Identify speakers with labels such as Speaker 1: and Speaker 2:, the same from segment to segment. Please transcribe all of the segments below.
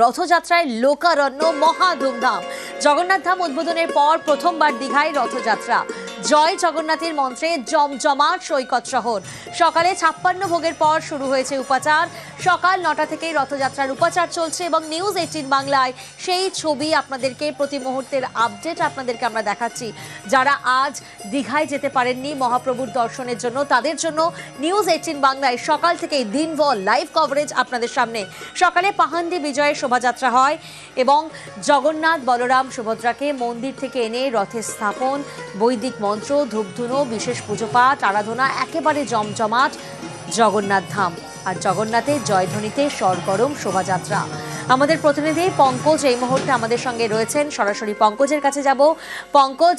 Speaker 1: রথযাত্রায় লোকারণ্য মহা ধুমধাম। জগন্নাথ ধাম উদ্বোধনের পর প্রথমবার দীঘায় রথযাত্রা। জয় জগন্নাথের মন্ত্রে জমজমাট সৈকত শহর। সকালে ছাপ্পান্ন ভোগের পর শুরু হয়েছে উপাচার। সকাল নটা থেকেই রথযাত্রার উপাচার চলছে এবং নিউজ এইটিন বাংলায় সেই ছবি আপনাদেরকে প্রতি মুহূর্তের আপডেট আপনাদেরকে আমরা দেখাচ্ছি। যারা আজ দীঘায় যেতে পারেননি মহাপ্রভুর দর্শনের জন্য, তাদের জন্য নিউজ এইটিন বাংলায় সকাল থেকেই দিনভর লাইভ কভারেজ আপনাদের সামনে। সকালে পাহান্দি বিজয়ের শোভাযাত্রা হয় এবং জগন্নাথ বলরাম সুভদ্রাকে মন্দির থেকে এনে রথে স্থাপন বৈদিক মন্ত্র, ধূপধুনো, বিশেষ পুজো পাঠ আরাধনা, একেবারে জমজমাট, জগন্নাথ ধাম। আর জগন্নাথের জয়ধ্বনিতে সরগরম শোভাযাত্রা। আমাদের প্রতিনিধি পঙ্কজ এই মুহূর্তে আমাদের সঙ্গে রয়েছেন। সরাসরি পঙ্কজের কাছে যাব। পঙ্কজ,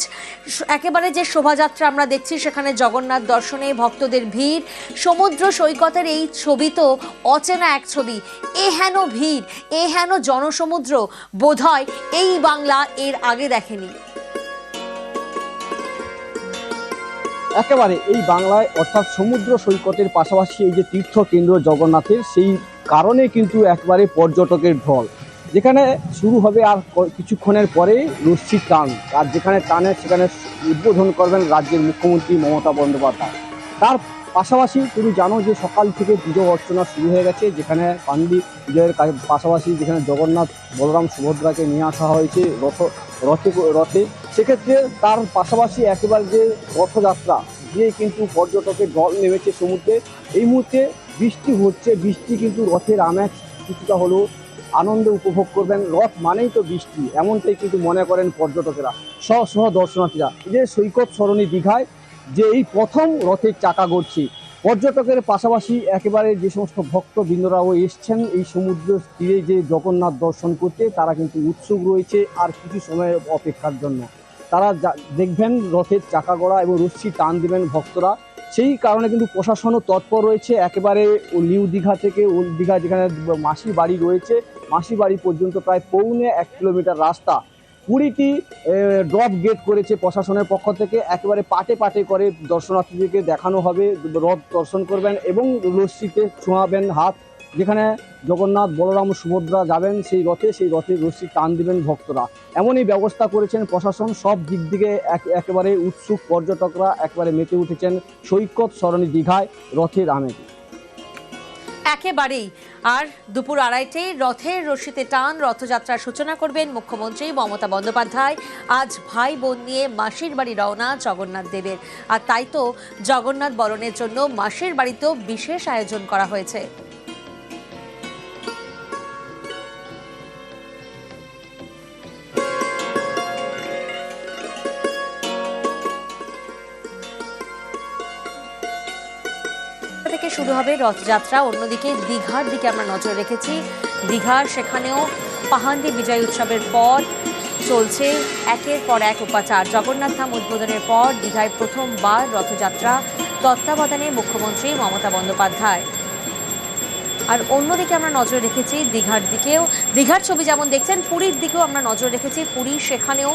Speaker 1: একেবারে যে শোভাযাত্রা আমরা দেখছি, সেখানে জগন্নাথ দর্শনে ভক্তদের ভিড়। সমুদ্র সৈকতের এই ছবি তো অচেনা এক ছবি। এ হেন ভিড়, এ হেন জনসমুদ্র, বোধহয় এই বাংলা এর আগে দেখেনি।
Speaker 2: একেবারে এই বাংলায়, অর্থাৎ সমুদ্র সৈকতের পাশাপাশি এই যে তীর্থ কেন্দ্র জগন্নাথের, সেই কারণে কিন্তু একবারে পর্যটকের ঢল। যেখানে শুরু হবে আর কিছুক্ষণের পরে রশ্মি টান। আর যেখানে টানে, সেখানে উদ্বোধন করবেন রাজ্যের মুখ্যমন্ত্রী মমতা বন্দ্যোপাধ্যায়। তার পাশাপাশি তুমি জানো যে সকাল থেকে পুজো অর্চনা শুরু হয়ে গেছে, যেখানে পান্ডি পুজোর পাশাপাশি যেখানে জগন্নাথ বলরাম সুভদ্রাকে নিয়ে আসা হয়েছে রথ, রথে রথে। সেক্ষেত্রে তার পাশাপাশি একেবারে যে রথযাত্রা দিয়ে কিন্তু পর্যটকের দল নেমেছে সমুদ্রে, এই মুহূর্তে বৃষ্টি হচ্ছে, বৃষ্টি কিন্তু রথের আমেজ কিছুটা হলেও আনন্দ উপভোগ করবেন। রথ মানেই তো বৃষ্টি, এমনটাই কিন্তু মনে করেন পর্যটকেরা। সহ সহ দর্শনার্থীরা। যে সৈকত সরণী দীঘায় যে এই প্রথম রথের চাকা গড়ছে। পর্যটকের পাশাপাশি একেবারে যে সমস্ত ভক্তবৃন্দরাও এসছেন এই সমুদ্র তীরে যে জগন্নাথ দর্শন করতে, তারা কিন্তু উৎসুক রয়েছে আর কিছু সময়ের অপেক্ষার জন্য। তারা দেখবেন রথের চাকা গড়া এবং রশ্মি টান দেবেন ভক্তরা। সেই কারণে কিন্তু প্রশাসনও তৎপর রয়েছে। একেবারে নিউ দীঘা থেকে ওল্ড দীঘা যেখানে মাসি বাড়ি রয়েছে মাসি বাড়ি পর্যন্ত প্রায় পৌনে এক কিলোমিটার রাস্তা কুড়িটি ড্রপ গেট করেছে প্রশাসনের পক্ষ থেকে। একেবারে পাটে পাটে করে দর্শনার্থীদেরকে দেখানো হবে, রথ দর্শন করবেন এবং রশ্মিতে ছোঁয়াবেন হাত। যেখানে জগন্নাথ বলরাম সুভদ্রা যাবেন সেই রথে সেই রথে রশ্মি টান দিবেন ভক্তরা। এমনই ব্যবস্থা করেছেন প্রশাসন। সব দিক এক- একেবারে উৎসুক পর্যটকরা, একেবারে মেতে উঠেছেন সৈকত, সরণী দীঘায় রথের আমেজে।
Speaker 1: একেবারেই। আর দুপুর আড়াইটে রথের রশিতে টান রথযাত্রার সূচনা করবেন মুখ্যমন্ত্রী মমতা বন্দ্যোপাধ্যায়। আজ ভাই বোন নিয়ে মাসির বাড়ি রওনা জগন্নাথ দেবের। আর তাই তো জগন্নাথ বরণের জন্য মাসির বাড়িতেও বিশেষ আয়োজন করা হয়েছে। থেকে শুরু হবে রথযাত্রা। অন্যদিকে দীঘার দিকে আমরা নজর রেখেছি। দীঘার সেখানেও পাহান্দি বিজয় উৎসবের পর চলছে। একের পর এক উপাচার। জগন্নাথ ধাম উদ্বোধনের পর দীঘায় প্রথমবার রথযাত্রা। তত্ত্বাবধানে মুখ্যমন্ত্রী মমতা বন্দ্যোপাধ্যায়। আর অন্যদিকে আমরা নজর রেখেছি দীঘার দিকেও। দীঘার ছবি যেমন দেখছেন, পুরীর দিকেও আমরা নজর রেখেছি। পুরী, সেখানেও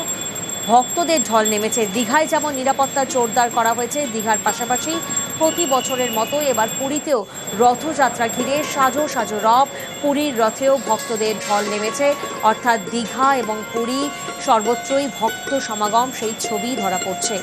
Speaker 1: ভক্তদের ঢল নেমেছে। দীঘায় যেমন নিরাপত্তা জোরদার করা হয়েছে, দীঘার পাশাপাশি প্রতি বছরের মতো এবার পুরীতেও রথযাত্রা ঘিরে সাজো সাজো রব। পুরীর রথেও ভক্তদের ঢল নেমেছে, অর্থাৎ দীঘা এবং পুরী সর্বত্রই ভক্ত সমাগম, সেই ছবি ধরা পড়ছে।